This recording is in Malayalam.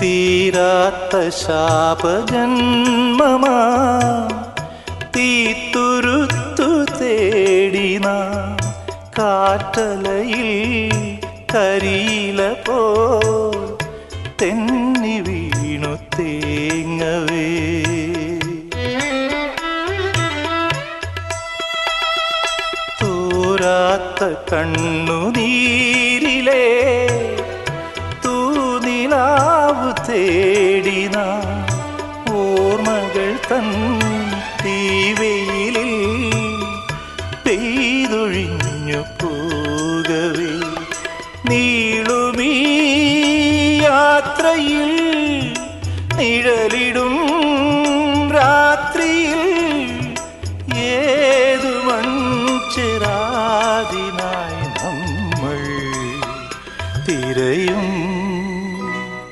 തീരാത്ത ശാപജന്മമാ. തീത്തുരുത്തു തേടിന കാറ്റലയിൽ കരിയില പോ തെന്നി വീണു തേങ്ങവേ. തോരാത്ത കണ്ണുനീരിലേ തേടിന ഓർമ്മകൾ തൻ തീവയിലിൽ പെയ്തൊഴിഞ്ഞു പോകവേ. നീളുമീ യാത്രയിൽ നിഴലിടും രാത്രിയിൽ ഏതു മഞ്ചിറാതിനായി നമ്മൾ തിരയും